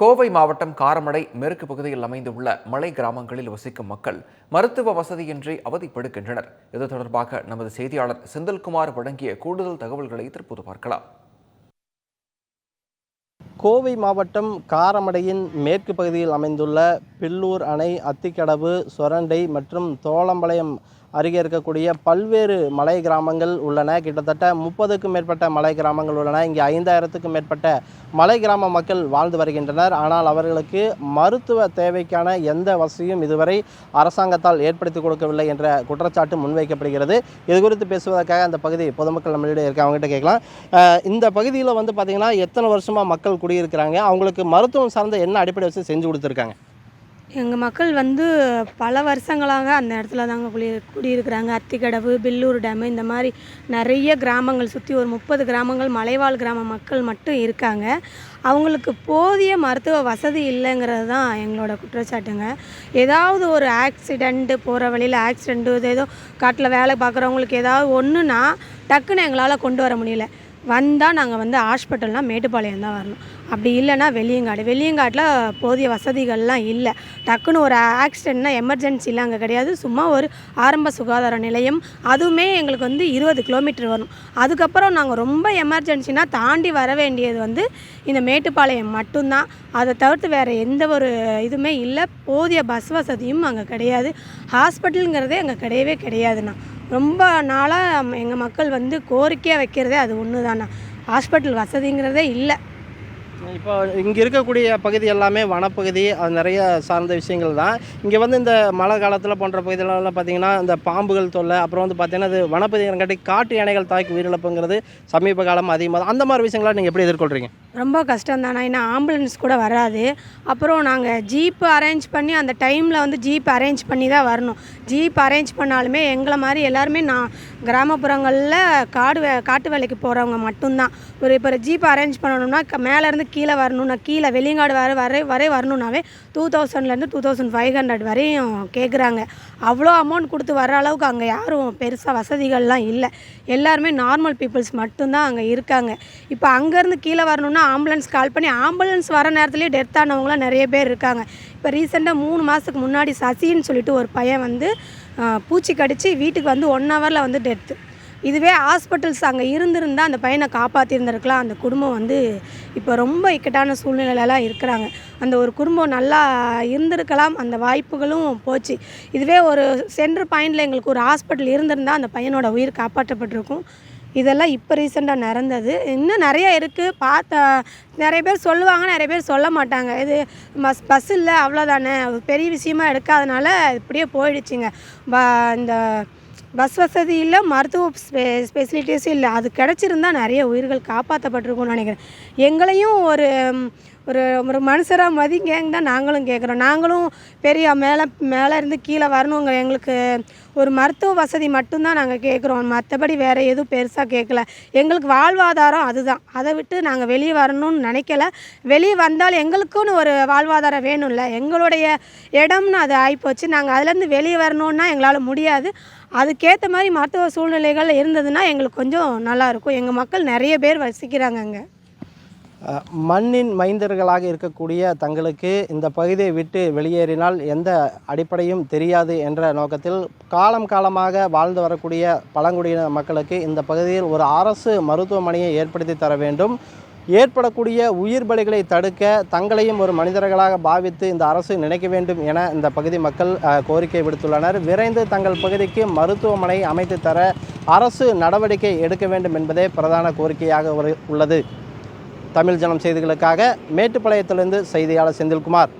கோவை மாவட்டம் காரமடை மேற்கு பகுதியில் அமைந்துள்ள மலை கிராமங்களில் வசிக்கும் மக்கள் மருத்துவ வசதியின்றி அவதிப்படுகின்றனர். இது தொடர்பாக நமது செய்தியாளர் செந்தில்குமார் வழங்கிய கூடுதல் தகவல்களை தற்போது பார்க்கலாம். கோவை மாவட்டம் காரமடையின் மேற்கு பகுதியில் அமைந்துள்ள பில்லூர் அணை அத்திக்கடவு சொரண்டை மற்றும் தோளம்பாளையம் அருகே இருக்கக்கூடிய பல்வேறு மலை கிராமங்கள் உள்ளன. கிட்டத்தட்ட முப்பதுக்கும் மேற்பட்ட மலை கிராமங்கள் உள்ளன. இங்கே ஐந்தாயிரத்துக்கும் மேற்பட்ட மலை கிராம மக்கள் வாழ்ந்து வருகின்றனர். ஆனால் அவர்களுக்கு மருத்துவ தேவைக்கான எந்த வசதியும் இதுவரை அரசாங்கத்தால் ஏற்படுத்தி கொடுக்கவில்லை என்ற குற்றச்சாட்டு முன்வைக்கப்படுகிறது. இது குறித்து பேசுவதற்காக அந்த பகுதி பொதுமக்கள் நம்மளிடையே இருக்க அவங்ககிட்ட கேட்கலாம். இந்த பகுதியில் வந்து பார்த்திங்கன்னா எத்தனை வருஷமாக மக்கள் குடியிருக்கிறாங்க? அவங்களுக்கு மருத்துவம் சார்ந்த என்ன அடிப்படை வசதி செஞ்சு கொடுத்துருக்காங்க? எங்கள் மக்கள் வந்து பல வருஷங்களாக அந்த இடத்துல தாங்க குடி குடியிருக்கிறாங்க. அத்திக்கடவு பில்லூர் டேமு இந்த மாதிரி நிறைய கிராமங்கள் சுற்றி ஒரு முப்பது கிராமங்கள் மலைவாழ் கிராம மக்கள் மட்டும் இருக்காங்க. அவங்களுக்கு போதிய மருத்துவ வசதி இல்லைங்கிறது தான் எங்களோட குற்றச்சாட்டுங்க. ஏதாவது ஒரு ஆக்சிடெண்ட்டு போகிற வழியில் ஆக்சிடெண்ட்டு ஏதோ காட்டில் வேலை பார்க்குறவங்களுக்கு ஏதாவது ஒன்றுனா டக்குன்னு எங்களால் கொண்டு வர முடியல. வந்தால் நாங்கள் வந்து ஹாஸ்பிட்டல்னால் மேட்டுப்பாளையம் தான் வரணும். அப்படி இல்லைன்னா வெளியங்காடு. வெளியங்காட்டில் போதிய வசதிகள்லாம் இல்லை. டக்குன்னு ஒரு ஆக்சிடென்ட்னா எமர்ஜென்சிலாம் அங்கே கிடையாது. சும்மா ஒரு ஆரம்ப சுகாதார நிலையம். அதுவுமே எங்களுக்கு வந்து இருபது கிலோமீட்டர் வரும். அதுக்கப்புறம் நாங்கள் ரொம்ப எமர்ஜென்சினா தாண்டி வர வேண்டியது வந்து இந்த மேட்டுப்பாளையம் மட்டும்தான். அதை தவிர்த்து வேறு எந்த ஒரு இதுவுமே இல்லை. போதிய பஸ் வசதியும் அங்கே கிடையாது. ஹாஸ்பிட்டலுங்கிறதே அங்கே கிடையவே கிடையாதுண்ணா. ரொம்ப நாளாக எங்கள் மக்கள் வந்து கோரிக்கையாக வைக்கிறதே அது ஒன்று தாண்ணா ஹாஸ்பிட்டல் வசதிங்கிறதே இல்லை. இப்போ இங்கே இருக்கக்கூடிய பகுதி எல்லாமே வனப்பகுதி அது நிறைய சார்ந்த விஷயங்கள் தான். இங்கே வந்து இந்த மழை காலத்தில் போன்ற பகுதிகளெல்லாம் பார்த்தீங்கன்னா இந்த பாம்புகள் தொல்லை அப்புறம் வந்து பார்த்தீங்கன்னா அது வனப்பகுதிங்காட்டி காட்டு யானைகள் தாக்கி உயிரிழப்புங்கிறது சமீப காலம் அதிகமாக அந்த மாதிரி விஷயங்களை நீங்கள் எப்படி எதிர்கொள்கிறீங்க ரொம்ப கஷ்டம் தானே? ஏன்னா ஆம்புலன்ஸ் கூட வராது. அப்புறம் நாங்கள் ஜீப் அரேஞ்ச் பண்ணி அந்த டைமில் வந்து ஜீப் அரேஞ்ச் பண்ணி தான் வரணும். ஜீப் அரேஞ்ச் பண்ணாலுமே எங்களை மாதிரி எல்லாருமே நான் கிராமப்புறங்களில் காடு வே காட்டு வேலைக்கு போகிறவங்க மட்டும்தான். ஒரு இப்போ ஜீப் அரேஞ்ச் பண்ணணும்னா க- மேலேருந்து கீழே வரணும்னா கீழே வெளியங்காடு வர வரை வரை வரணுன்னாவே டூ தௌசண்ட்லேருந்து டூ தௌசண்ட் ஃபைவ் ஹண்ட்ரட் வரையும் கேட்குறாங்க அவ்வளோ அமௌண்ட் கொடுத்து வர அளவுக்கு அங்கே யாரும் பெருசாக வசதிகள்லாம் இல்லை. எல்லாருமே நார்மல் பீப்புள்ஸ் மட்டும்தான் அங்கே இருக்காங்க. இப்போ அங்கேருந்து கீழே வரணும்னா ஆம்புலன்ஸ் கால் பண்ணி ஆம்புலன்ஸ் வர நேரத்துலேயே டெத் ஆனவங்களாம் நிறைய பேர் இருக்காங்க. இப்போ ரீசெண்டாக மூணு மாதத்துக்கு முன்னாடி சசின்னு சொல்லிட்டு ஒரு பையன் வந்து பூச்சி கடித்து வீட்டுக்கு வந்து ஒன் ஹவரில் வந்து டெத்து இதுவே ஹாஸ்பிட்டல்ஸ் அங்கே இருந்திருந்தால் அந்த பையனை காப்பாற்றிருந்திருக்கலாம் அந்த குடும்பம் வந்து இப்போ ரொம்ப இக்கட்டான சூழ்நிலையிலலாம் இருக்கிறாங்க. அந்த ஒரு குடும்பம் நல்லா இருந்திருக்கலாம். அந்த வாய்ப்புகளும் போச்சு. இதுவே ஒரு சென்டர் பாயிண்டில் எங்களுக்கு ஒரு ஹாஸ்பிட்டல் இருந்திருந்தால் அந்த பையனோட உயிர் காப்பாற்றப்பட்டிருக்கும். இதெல்லாம் இப்போ ரீசெண்டாக நடந்தது. இன்னும் நிறைய இருக்குது பார்த்த நிறைய பேர் சொல்லுவாங்க நிறைய பேர் சொல்ல மாட்டாங்க. இது பஸ் பஸ் இல்லை அவ்வளோதானே பெரிய விஷயமா எடுக்காதனால இப்படியே போயிடுச்சுங்க. ப இந்த பஸ் வசதி இல்லை மருத்துவ ஸ்பெ ஸ்பெசிலிட்டிஸும் இல்லை. அது கிடச்சிருந்தா நிறைய உயிர்கள் காப்பாற்றப்பட்டிருக்கும்னு நினைக்கிறேன். எங்களையும் ஒரு ஒரு ஒரு மனுஷராக மதிங்கன்னு தான் நாங்களும் கேட்குறோம் நாங்களும் பெரிய மேலே மேலே இருந்து கீழே வரணுங்க. எங்களுக்கு ஒரு மருத்துவ வசதி மட்டும்தான் நாங்கள் கேட்குறோம் மற்றபடி வேறு எதுவும் பெருசாக கேட்கல எங்களுக்கு வாழ்வாதாரம் அதுதான். அதை விட்டு நாங்கள் வெளியே வரணும்னு நினைக்கல. வெளியே வந்தால் எங்களுக்குன்னு ஒரு வாழ்வாதாரம் வேணும்ல. எங்களுடைய இடம்னு அது ஆகிப்போச்சு நாங்கள் அதுலேருந்து வெளியே வரணுன்னா எங்களால் முடியாது. அதுக்கேற்ற மாதிரி மருத்துவ சூழ்நிலைகள் இருந்ததுன்னா எங்களுக்கு கொஞ்சம் நல்லாயிருக்கும் எங்கள் மக்கள் நிறைய பேர் வசிக்கிறாங்க அங்கே மண்ணின் மைந்தர்களாக இருக்கக்கூடிய தங்களுக்கு இந்த பகுதியை விட்டு வெளியேறினால் எந்த அடிப்படையும் தெரியாது என்ற நோக்கத்தில் காலம் காலமாக வாழ்ந்து வரக்கூடிய பழங்குடியின மக்களுக்கு இந்த பகுதியில் ஒரு அரசு மருத்துவமனையை ஏற்படுத்தி தர வேண்டும். ஏற்படக்கூடிய உயிர் பலிகளை தடுக்க தங்களையும் ஒரு மனிதர்களாக பாவித்து இந்த அரசு நினைக்க வேண்டும் என இந்த பகுதி மக்கள் கோரிக்கை விடுத்துள்ளனர். விரைந்து தங்கள் பகுதிக்கு மருத்துவமனை அமைத்து தர அரசு நடவடிக்கை எடுக்க வேண்டும் என்பதே பிரதான கோரிக்கையாக ஒரு- உள்ளது. தமிழ் ஜனம் செய்திகளுக்காக மேட்டுப்பாளையத்திலிருந்து செய்தியாளர் செந்தில்குமார்.